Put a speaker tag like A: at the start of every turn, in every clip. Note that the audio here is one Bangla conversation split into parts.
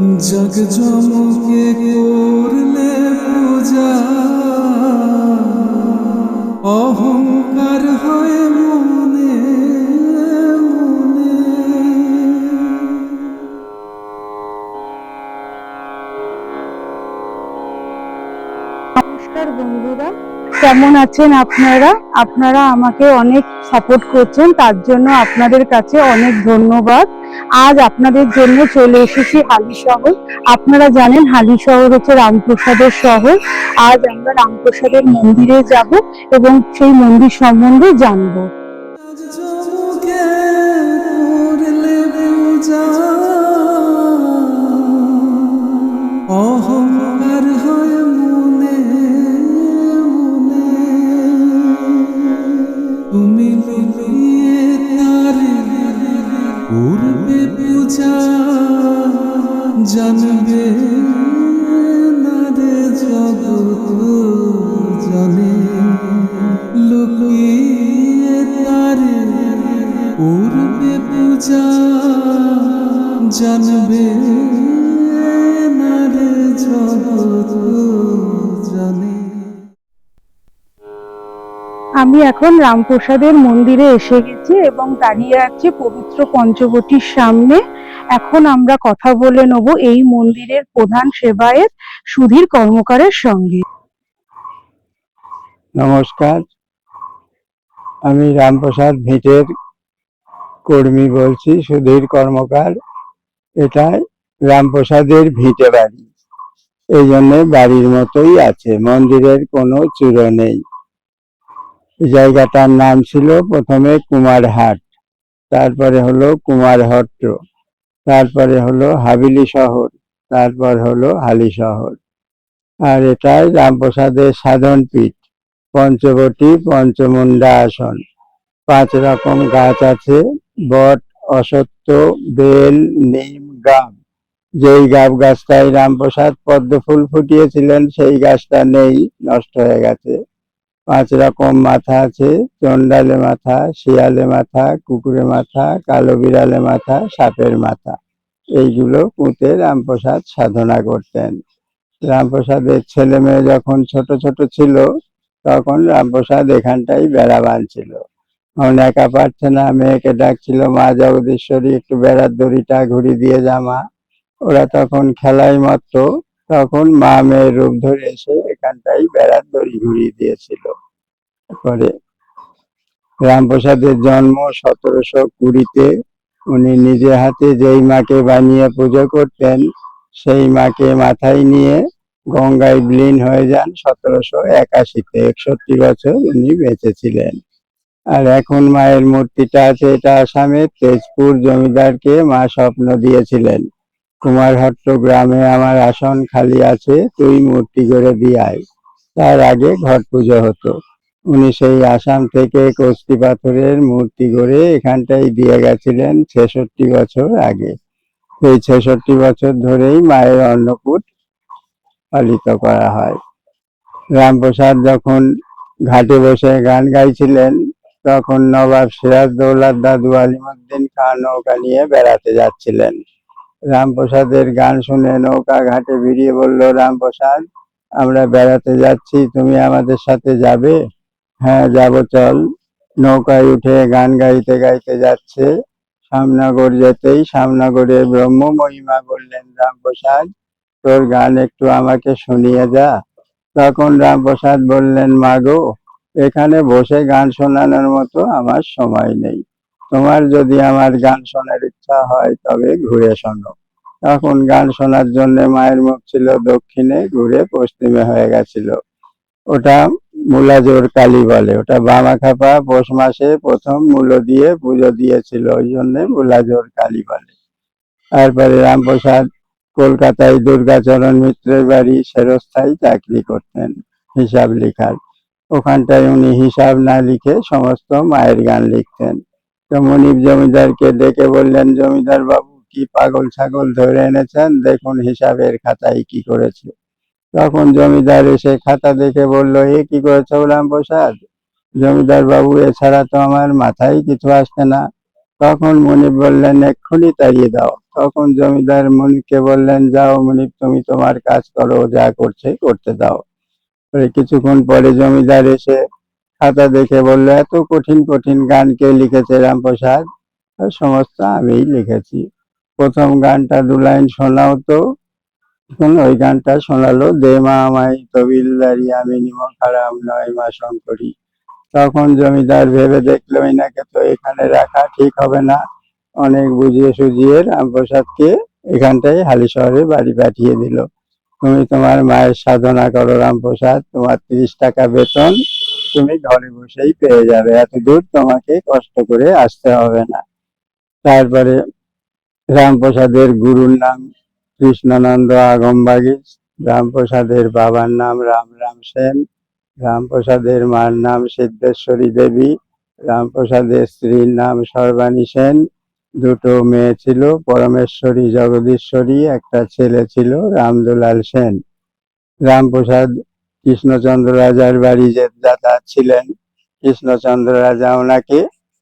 A: জগ জমকে করলে পূজা। অহংকার হয় মনে
B: নমস্কার বন্ধুরা, কেমন আছেন আপনারা? আপনারা আমাকে অনেক সাপোর্ট করছেন, তার জন্য আপনাদের কাছে অনেক ধন্যবাদ। আজ আপনাদের জন্য চলে এসেছি হালি শহর। আপনারা জানেন হালি শহর হচ্ছে রামপ্রসাদের শহর। আজ আমরা রামপ্রসাদের মন্দিরে যাব এবং সেই মন্দির সম্বন্ধে জানব।
A: জানবে না রে জগৎ জানে।
B: আমি এখন রামপ্রসাদের মন্দিরে এসে গেছি এবং দাঁড়িয়ে আছি পবিত্র পঞ্চবটির সামনে। এখন আমরা কথা বলে নেব এই মন্দিরের প্রধান সেবায়েত সুধীর কর্মকারের সঙ্গে।
C: নমস্কার। আমি রামপ্রসাদ ভিটের কর্মী বলছি, সুধীর কর্মকার এটা রামপ্রসাদের ভিটে বাড়ি। এই জন্য বাড়ির মতোই আছে, মন্দিরের কোনো চূড়ো নেই। জায়গাটার নাম ছিল প্রথমে কুমারহাট, তারপরে হলো কুমারহট্ট, তারপরে হলো হাবিলি শহর, তারপর হলো হালি শহর। আর এটাই রামপ্রসাদের সাধন পীঠ পঞ্চবটী পঞ্চমুন্ডা আসন। পাঁচ রকম গাছ আছে বট অসত্য বেল, নিম গাব যেই গাব গাছটায় রামপ্রসাদ পদ্ম ফুল ফুটিয়েছিলেন, সেই গাছটা নেই, নষ্ট হয়ে গেছে। পাঁচ রকম মাথা আছে চন্ডালে মাথা, শিয়ালে মাথা, কুকুরে মাথা, কালো বিড়ালে মাথা, সাপের মাথা। এইগুলো পুঁতে রামপ্রসাদ সাধনা করতেন। রামপ্রসাদের ছেলে মেয়ে যখন ছোট ছোট ছিল, তখন রামপ্রসাদ এখানটাই বেড়া বাঁধছিল তখন একা পারছে না, মেয়েকে ডাকছিল, মা জগদীশ্বরী, একটু বেড়ার দড়িটা ঘুরি দিয়ে জামা ওরা তখন খেলায় মত্ত তখন মা মেয়ের রূপ ধরে এসে এখানটাই বেড়ার দড়ি ঘুরিয়ে দিয়েছিল। তারপরে রামপ্রসাদের জন্ম সতেরোশো কুড়িতে। উনি নিজে হাতে যেই মাকে বানিয়ে পুজো করতেন, সেই মাকে মাথায় নিয়ে গঙ্গায় বিলীন হয়ে যান সতেরোশো একাশিতে। একষট্টি বছর উনি বেঁচে ছিলেন। আর এখন মায়ের মূর্তিটা আছে, এটা আসামের তেজপুর জমিদারকে মা স্বপ্ন দিয়েছিলেন। কুমারহট্ট গ্রামে আমার আসন খালি আছে, তুই মূর্তি করে দিয়াই তার আগে ঘট পুজো হতো। উনি সেই আসাম থেকে কষ্টি পাথরের মূর্তি গড়ে এখানটাই দিয়ে গেছিলেন ছেষট্টি বছর আগে। এই ছেষট্টি বছর ধরেই মায়ের অন্নকূট পালিত করা হয়। রামপ্রসাদ যখন ঘাটে বসে গান গাইছিলেন তখন নবাব সিরাজ দৌলার দাদু আলিমুদ্দিন খান নৌকা নিয়ে বেড়াতে যাচ্ছিলেন। রামপ্রসাদের গান শুনে নৌকা ঘাটে বেরিয়ে বলল, রামপ্রসাদ, আমরা বেড়াতে যাচ্ছি, তুমি আমাদের সাথে যাবে? হ্যাঁ যাব, চল। নৌকায় উঠে গান গাইতে গাইতে যাচ্ছে। সামনগর যেতেই সামনগরের ব্রহ্ম মহিমা বললেন, রামপ্রসাদ, তোর গান একটু আমাকে শুনিয়ে যা। তখন রামপ্রসাদ বললেন মাগো এখানে বসে গান শোনানোর মতো আমার সময় নেই। তোমার যদি আমার গান শোনার ইচ্ছা হয়, তবে ঘুরে শোনো। তখন গান শোনার জন্য মায়ের মুখ ছিল দক্ষিণে, ঘুরে পশ্চিমে হয়ে গেছিল। ওটা মূলাজোর কালী বলে। ওটা বামাখাপা পৌষ মাসে প্রথম মূলো দিয়ে পুজো দিয়েছিল, ওই জন্য মূলাজোর কালী বলে। তারপরে রামপ্রসাদ কলকাতায় দুর্গাচরণ মিত্রের বাড়ি, সেরস্থায় চাকরি করতেন, হিসাব লেখার। ওখানটায় উনি হিসাব না লিখে সমস্ত মায়ের গান লিখতেন। তো মনিব জমিদারকে ডেকে বললেন, জমিদার বাবু, কি পাগল ছাগল ধরে এনেছেন? দেখুন হিসাবের খাতায় কি করেছে। তখন জমিদার এসে খাতা দেখে বলল, এ কি করেছ রামপ্রসাদ জমিদার বাবু এছাড়া তো আমার মাথায় কিছু আসছে না। তখন মনিব বললেন, এক্ষুনি তাড়িয়ে দাও। তখন জমিদার মনিবকে বললেন, যাও মনিব, তুমি তোমার কাজ করো, যা করছে করতে দাও। কিছুক্ষণ পরে জমিদার এসে খাতা দেখে বলল, এত কঠিন কঠিন গান কে লিখেছে রামপ্রসাদ সমস্ত আমিই লিখেছি। প্রথম গানটা দু লাইন শোনাও তো। ওই গানটা শোনালো দে মা আমায়, তবিলদারি আমি নিমক খারাপ নয় মা শঙ্করী। তখন জমিদার ভেবে দেখল, এনাকে তো এখানে রাখা ঠিক হবে না। অনেক বুঝিয়ে সুঝিয়ে রামপ্রসাদকে এখানটায় হালি শহরে বাড়ি পাঠিয়ে দিল। তুমি তোমার মায়ের সাধনা করো রামপ্রসাদ, তোমার তিরিশ টাকা বেতন তুমি ঘরে বসেই পেয়ে যাবে। এত দূর তোমাকে কষ্ট করে আসতে হবে না। তারপরে রামপ্রসাদের গুরুর নাম কৃষ্ণানন্দ আগমবাগী। রামপ্রসাদের বাবার নাম রাম রাম সেন। রামপ্রসাদের মার নাম সিদ্ধেশ্বরী দেবী। রামপ্রসাদের স্ত্রীর নাম সর্বাণী সেন। দুটো মেয়ে ছিল, পরমেশ্বরী, জগদীশ্বরী, একটা ছেলে ছিল, রামদুলাল সেন। রামপ্রসাদ কৃষ্ণচন্দ্র রাজার বাড়ি যে যাতায়াত ছিলেন, কৃষ্ণচন্দ্র রাজা ওনাকে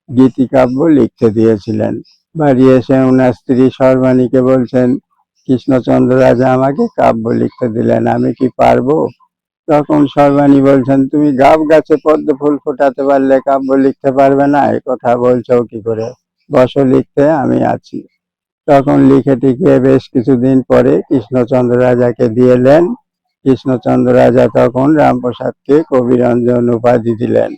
C: গীতিকাব্য লিখতে দিয়েছিলেন। বাড়ি এসে ওনার স্ত্রী সর্বাণীকে বলছেন, কৃষ্ণচন্দ্র রাজা আমাকে কাব্য লিখতে দিলেন, আমি কি পারব? তখন সর্বাণী বলছেন, তুমি গাব গাছে পদ্ম ফুল ফোটাতে পারলে কাব্য লিখতে পারবে না এই কথা বলছো কি করে? বসো লিখতে আমি আছি। তখন লিখে টিকে বেশ কিছুদিন পরে কৃষ্ণচন্দ্র রাজাকে দিয়েলেন কৃষ্ণচন্দ্র রাজা তখন রামপ্রসাদকে কবিরঞ্জন উপাধি দিলেন।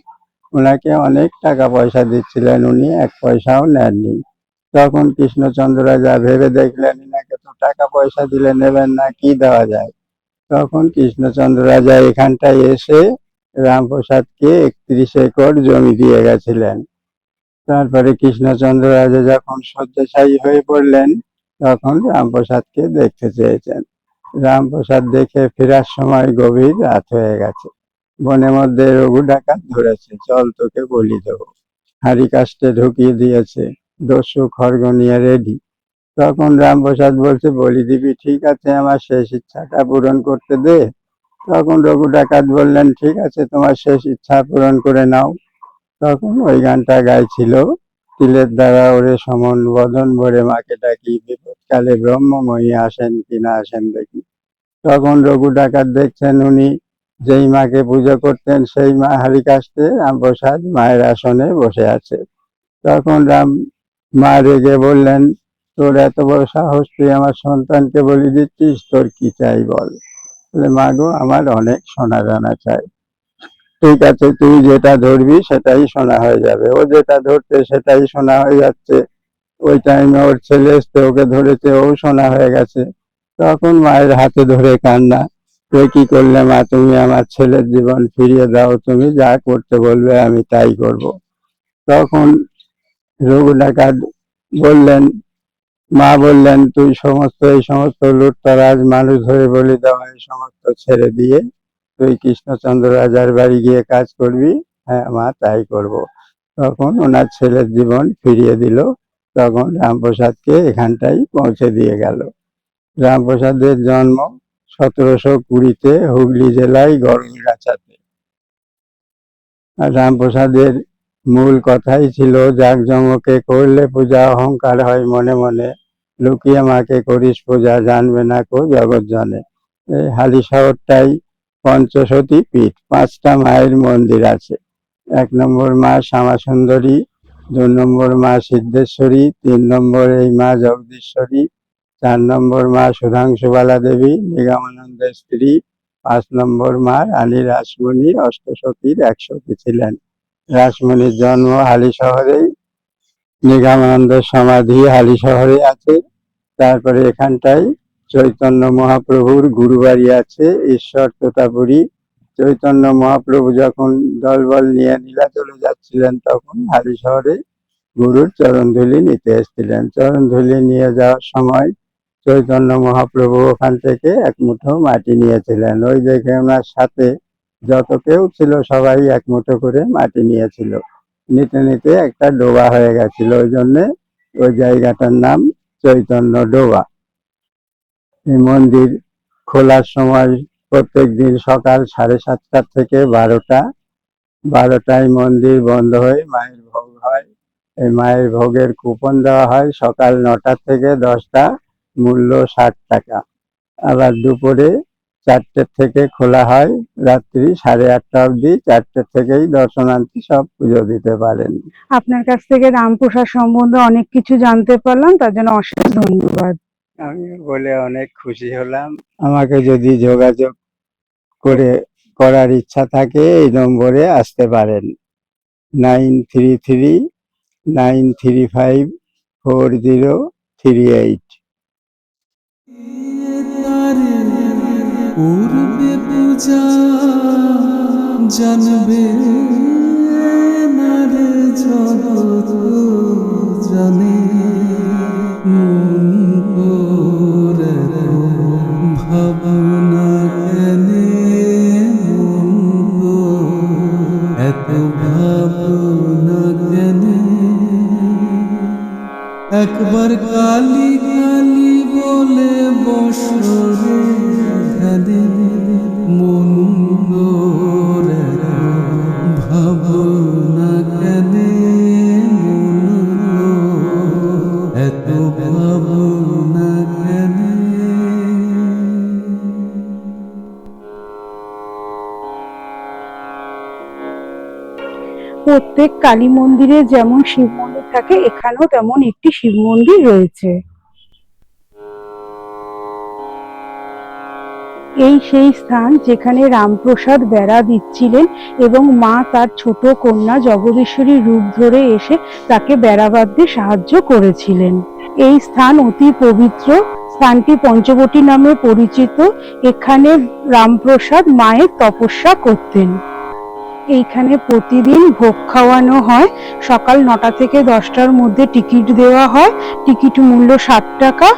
C: ওনাকে অনেক টাকা পয়সা দিচ্ছিলেন উনি, এক পয়সাও নেননি। তখন কৃষ্ণচন্দ্র রাজা ভেবে দেখলেন এনাকে তো টাকা পয়সা দিলে নেবেন না, কি দেওয়া যায়? তখন কৃষ্ণচন্দ্র রাজা এখানটায় এসে রামপ্রসাদকে একত্রিশ একর জমি দিয়ে গেছিলেন। তারপরে কৃষ্ণচন্দ্র রাজা যখন শয্যাশায়ী হয়ে পড়লেন, তখন রামপ্রসাদকে দেখতে চেয়েছেন। রামপ্রসাদ দেখে ফেরার সময় গভীর রাত হয়ে গেছে। বনের মধ্যে রঘু ডাকাত ধরেছে, চল তোকে বলি দেবো। হাড়ি কাস্টে ঢুকিয়ে দিয়েছে, দস্যু খড়গ নিয়ে রেডি। তখন রামপ্রসাদ বলছে, বলি দিবি, ঠিক আছে, আমার শেষ ইচ্ছাটা পূরণ করতে দে। তখন রঘু ডাকাত বললেন, ঠিক আছে, তোমার শেষ ইচ্ছা পূরণ করে নাও। তখন ওই গানটা গাইছিল। তিলের দ্বারা ওরে সমন বদন ভরে মাকে ডাকি, বিপদকালে ব্রহ্মময়ী আসেন কিনা আসেন দেখি। তখন রঘু ডাকাত দেখছেন উনি, যেই মাকে পুজো করতেন সেই মা হারি কাস্তে রামপ্রসাদ মায়ের আসনে বসে আছে। তখন রাম মা রেগে বললেন, তোর এত বড় সাহস, তুই আমার সন্তানকে বলি দিচ্ছিস, তোর কি চাই বলে? মা গো, আমার অনেক সোনা জানা চাই। ঠিক আছে, তুই যেটা ধরবি সেটাই শোনা হয়ে যাবে। ও যেটা ধরছে সেটাই শোনা হয়ে যাচ্ছে। ওই টাইমে ওর ছেলে এসছে, ওকে ধরেছে, ও শোনা হয়ে গেছে। তখন মায়ের হাতে ধরে কান্না। তুই কি করলে মা, তুমি আমার ছেলের জীবন ফিরিয়ে দাও, তুমি যা করতে বলবে আমি তাই করব। তখন রঘু ডাকাত বললেন, মা বললেন, তুই সমস্ত, এই সমস্ত লুটতরাজ মানুষ ধরে বলি দেওয়া এই সমস্ত ছেড়ে দিয়ে তুই কৃষ্ণচন্দ্র রাজার বাড়ি গিয়ে কাজ করবি? হ্যাঁ মা, তাই করব। তখন ওনার ছেলের জীবন ফিরিয়ে দিল। তখন রামপ্রসাদকে এখানটাই পৌঁছে দিয়ে গেল। রামপ্রসাদের জন্ম সতেরোশো কুড়িতে হুগলি জেলায় আর রামপ্রসাদের মূল কথাই ছিল, জাকজমকে করলে পূজা, অহংকার হয় মনে মনে। লুকিয়ে মাকে করিস পূজা, জানবে না কো জগৎ জানে। এই হালি শহরটাই পঞ্চসতী পীঠ, পাঁচটা মায়ের মন্দির আছে। এক নম্বর মা শ্যামা সুন্দরী দু নম্বর মা সিদ্ধেশ্বরী, তিন নম্বর এই মা জগদীশ্বরী, চার নম্বর মা সুধাংশুবালা দেবী নিগমানন্দের স্ত্রী, পাঁচ নম্বর মা রানী রাসমণি অষ্টসখীর এক সখী ছিলেন। রাসমণির জন্ম হালি শহরেই নিগমানন্দের সমাধি হালি শহরে আছে। তারপরে এখানটায় চৈতন্য মহাপ্রভুর গুরুবাড়ি আছে, ঈশ্বর তোতাপুরী। চৈতন্য মহাপ্রভু যখন দলবল নিয়ে নীলাচলে যাচ্ছিলেন, তখন হালি শহরে গুরুর চরণধুলি নিতে এসেছিলেন। চরণধুলি নিয়ে যাওয়ার সময় চৈতন্য মহাপ্রভু ওখান থেকে এক মুঠো মাটি নিয়েছিলেন। ওই দেখে ওনার সাথে যত কেউ ছিল সবাই এক মুঠো করে মাটি নিয়েছিল। নিতে নিতে একটা ডোবা হয়ে গেছিল। ওই জন্যে ওই জায়গাটার নাম চৈতন্য ডোবা। এই মন্দির খোলার সময় প্রত্যেক দিন সকাল সাড়ে সাতটা থেকে বারোটা। বারোটায় মন্দির বন্ধ হয়ে, মায়ের ভোগ হয়। এই মায়ের ভোগের কুপন দেওয়া হয় সকাল নটা থেকে দশটা, মূল্য ষাট টাকা। আবার দুপুরে চারটে থেকে খোলা হয়, রাত্রি সাড়ে আটটা অবধি চারটে থেকেই দর্শনার্থী সব পুজো দিতে পারেন।
B: আপনার কাছ থেকে রামপ্রসাদ সম্বন্ধে অনেক কিছু জানতে পারলাম, তার জন্য অশেষ ধন্যবাদ।
C: আমি বলে অনেক খুশি হলাম। আমাকে যদি যোগাযোগ করে করার ইচ্ছা থাকে, এই নম্বরে আসতে পারেন। Nine three three, nine three five, four zero three eight.
A: জানবে জানে।
B: প্রত্যেক কালী মন্দিরে যেমন শিব মন্দির থাকে, এখানেও তেমন একটি শিব মন্দির রয়েছে। এই সেই স্থান যেখানে রামপ্রসাদ বেড়া দিচ্ছিলেন এবং মা তার ছোট কন্যা জগদীশ্বরী রূপ ধরে এসে তাকে বেড়া বাঁধতে সাহায্য করেছিলেন। এই স্থান অতি পবিত্র, স্থানটি পঞ্চবটী নামে পরিচিত। এখানে রামপ্রসাদ মায়ের তপস্যা করতেন। এইখানে প্রতিদিন ভোগ খাওয়ানো হয়। সকাল নটা থেকে দশটার মধ্যে টিকিট দেওয়া হয়। টিকিট মূল্য ষাট টাকা।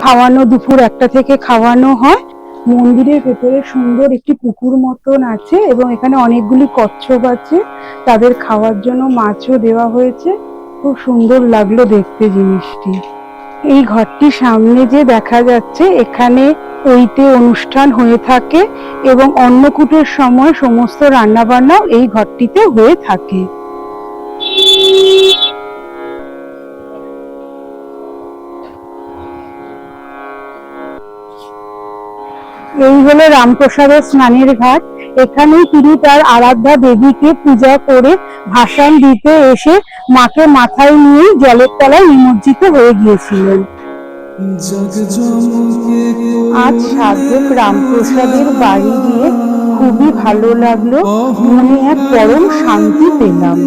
B: খাওয়ানো দুপুর একটা থেকে খাওয়ানো হয়। মন্দিরের ভেতরে সুন্দর একটি পুকুর মতন আছে এবং এখানে অনেকগুলি কচ্ছপ আছে। তাদের খাওয়ার জন্য মাছও দেওয়া হয়েছে। খুব সুন্দর লাগল দেখতে জিনিসটি। এই ঘরটি সামনে যে দেখা যাচ্ছে, এখানে ওইতে অনুষ্ঠান হয়ে থাকে এবং অন্নকূটের সময় সমস্ত রান্নাবান্নাও এই ঘরটিতে হয়ে থাকে। এই হলো রামপ্রসাদের স্নানের ঘাট। এখানেই তিনি তার আরাধ্যা দেবীকে পূজা করে ভাসান দিতে এসে মাকে মাথায় নিয়ে জলের তলায় নিমজ্জিত হয়ে গিয়েছিলেন। আজ সাধক রামপ্রসাদের বাড়ি গিয়ে খুবই ভালো লাগল। মনে এক পরম শান্তি পেলাম।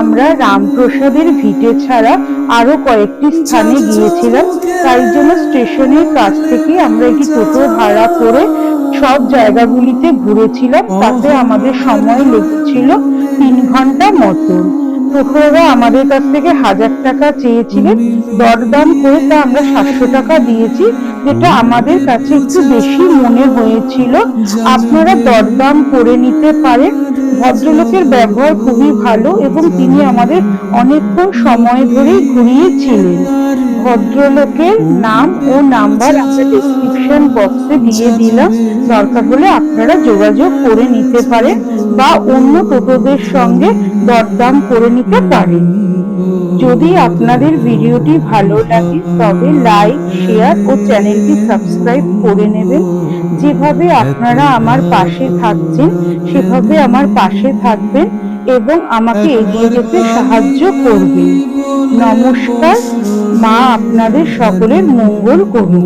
B: আমরা রামপ্রসাদের ভিটে ছাড়া আরও কয়েকটি স্থানে গিয়েছিলাম। তাই জন্য স্টেশনের কাছ থেকে আমরা একটি টোটো ভাড়া করে সব জায়গাগুলিতে ঘুরেছিলাম। তাতে আমাদের সময় লেগেছিল তিন ঘণ্টা মতন টোটোরা আমাদের কাছ থেকে হাজার টাকা চেয়েছিলেন, দরদাম করে তা আমরা সাতশো টাকা দিয়েছি, যেটা আমাদের কাছে একটু বেশি মনে হয়েছিল। আপনারা দরদাম করে নিতে পারেন। ভদ্রলোকের ব্যবহার খুবই ভালো এবং তিনি আমাদের অনেকক্ষণ সময় ধরে ঘুরিয়েছিলেন। ভদ্রলোকের নাম ও নাম্বার আমরা ডিসক্রিপশন বক্সে দিয়ে দিলাম। দরকার হলে আপনারা যোগাযোগ করে নিতে পারেন বা অন্য টোটোদের সঙ্গে দরদাম করে নিতে পারেন। যদি আপনাদের ভিডিওটি ভালো লাগে, তবে লাইক, শেয়ার ও চ্যানেলটি সাবস্ক্রাইব করে নেবেন। যেভাবে আপনারা আমার পাশে থাকছেন, সেভাবে আমার পাশে থাকবেন এবং আমাকে এগিয়ে যেতে সাহায্য করবেন। নমস্কার, মা আপনাদের সকলের মঙ্গল করুন।